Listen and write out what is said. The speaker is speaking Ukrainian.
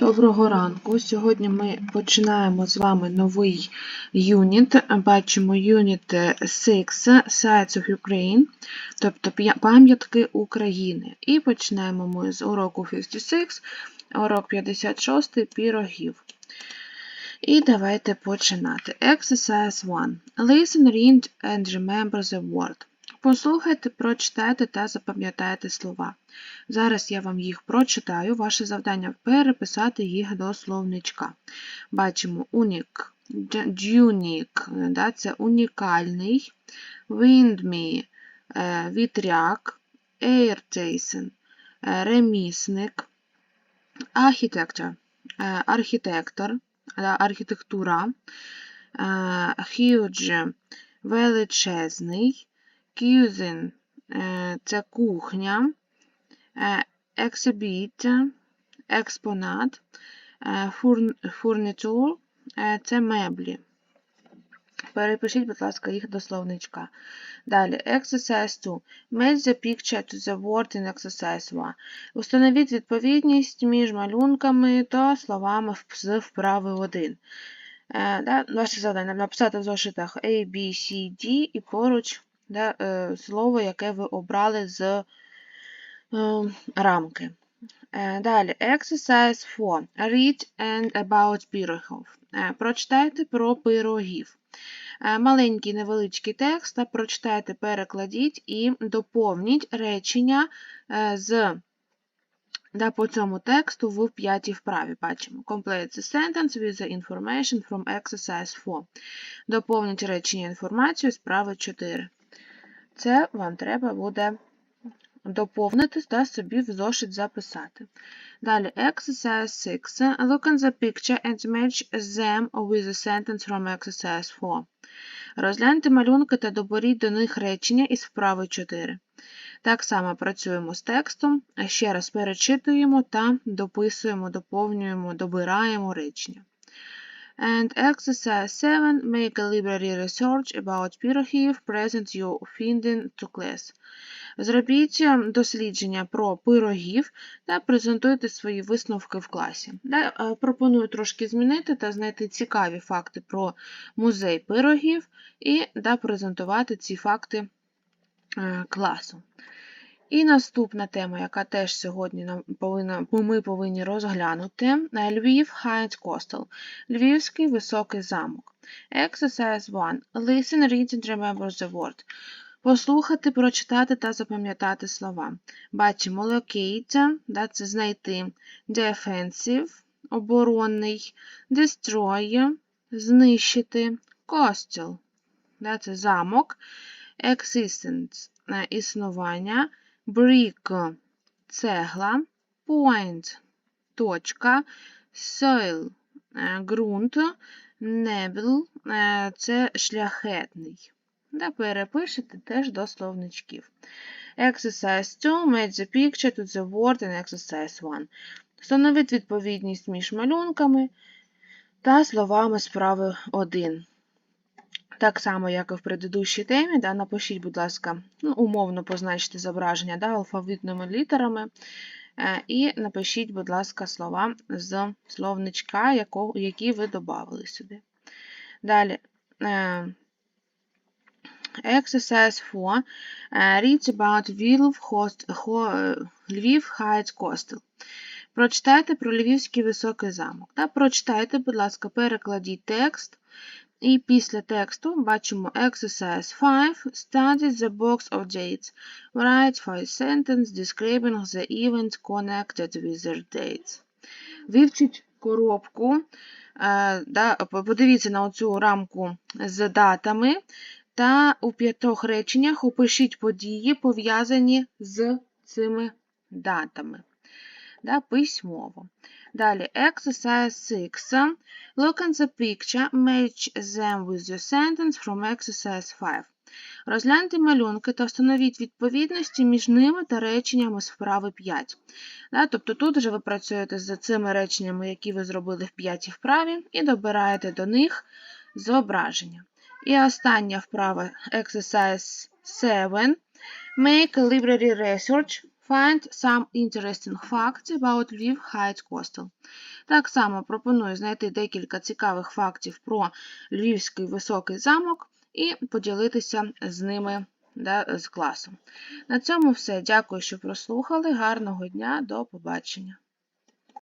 Доброго ранку. Сьогодні ми починаємо з вами новий юніт. Бачимо юніт 6 Sites of Ukraine, тобто пам'ятки України. І починаємо ми з уроку 56, урок 56 пірогів. І давайте починати. Exercise 1. Listen, read and remember the word. Послухайте, прочитайте та запам'ятайте слова. Зараз я вам їх прочитаю. Ваше завдання переписати їх до словничка. Бачимо унік, дюнік, да, це унікальний, windme, е, вітряк, airjason, е, ремісник, architecture, е, архітектор, архітектура, huge, величезний, cuisine е, – це кухня, exhibit – експонат, е, furniture е, – це меблі. Перепишіть, будь ласка, їх до словничка. Далі, exercise 2. Match the picture to the word in exercise 1. Установіть відповідність між малюнками та словами з вправи 1. Е, ваше завдання написати в зошитах A, B, C, D і поруч да, е, слово, яке ви обрали з е, рамки. Е, Далі, exercise 4. Read and about. Е, Прочитайте про пирогів. Маленький невеличкий текст, та прочитайте, перекладіть і доповніть речення з да, по цьому тексту в п'ятій вправі. Бачимо. Complete the sentence with the information from exercise 4. Доповніть речення інформацію з вправи 4. Це вам треба буде доповнити та собі в зошит записати. Далі, exercise 6. Look on the picture and match them with the sentence from exercise 4. Розгляньте малюнки та доберіть до них речення із вправи 4. Так само працюємо з текстом, ще раз перечитуємо та дописуємо, доповнюємо, добираємо речення. And exercise 7. Make a library research about пирогів, present you finding to class. Зробіть е, дослідження про пирогів та презентуйте свої висновки в класі. Е, Пропоную трошки змінити та знайти цікаві факти про музей пирогів і презентувати ці факти е, класу. І наступна тема, яка теж сьогодні нам повинна, ми повинні розглянути, е, Львів Heights Coastal. Львівський високий замок. Exercise 1. Listen, read and remember the word. Послухати, прочитати та запам'ятати слова. Бачимо locate, да, це знайти, defensive, оборонний, destroy, знищити, coastal, да, це замок, existence, е, існування, brick, цегла, point, точка, soil, ґрунт, е, це шляхетний. Да, перепишете теж до словничків. Exercise 2. Match the picture to the word in exercise 1. Встановіть відповідність між малюнками та словами справи 1. Так само, як і в предыдущій темі, да, напишіть, будь ласка, ну, умовно позначте зображення да, алфавітними літерами. е, І напишіть, будь ласка, слова з словничка, які ви додали сюди. Далі. Exercise 4. Uh, read about е, Lviv Heights Coastal. Прочитайте про Львівський високий замок. Та прочитайте, будь ласка, перекладіть текст. І після тексту бачимо Exercise 5. Study the box of dates. Write five sentences describing the events connected with their dates. Вивчіть коробку. е, подивіться на оцю рамку з датами. Та у п'ятьох реченнях опишіть події, пов'язані з цими датами. Да, письмово. Далі, exercise 6. Look on the picture, match them with your sentence from exercise 5. Розгляньте малюнки та встановіть відповідності між ними та реченнями з вправи 5. Да, тобто тут вже ви працюєте з цими реченнями, які ви зробили в п'ятій вправі, і добираєте до них зображення. І остання вправа exercise 7. Make a library research Find some interesting facts about Lviv Heights Hostel. Так само пропоную знайти декілька цікавих фактів про Львівський високий замок і поділитися з ними да, з класом. На цьому все. Дякую, що прослухали. Гарного дня, до побачення.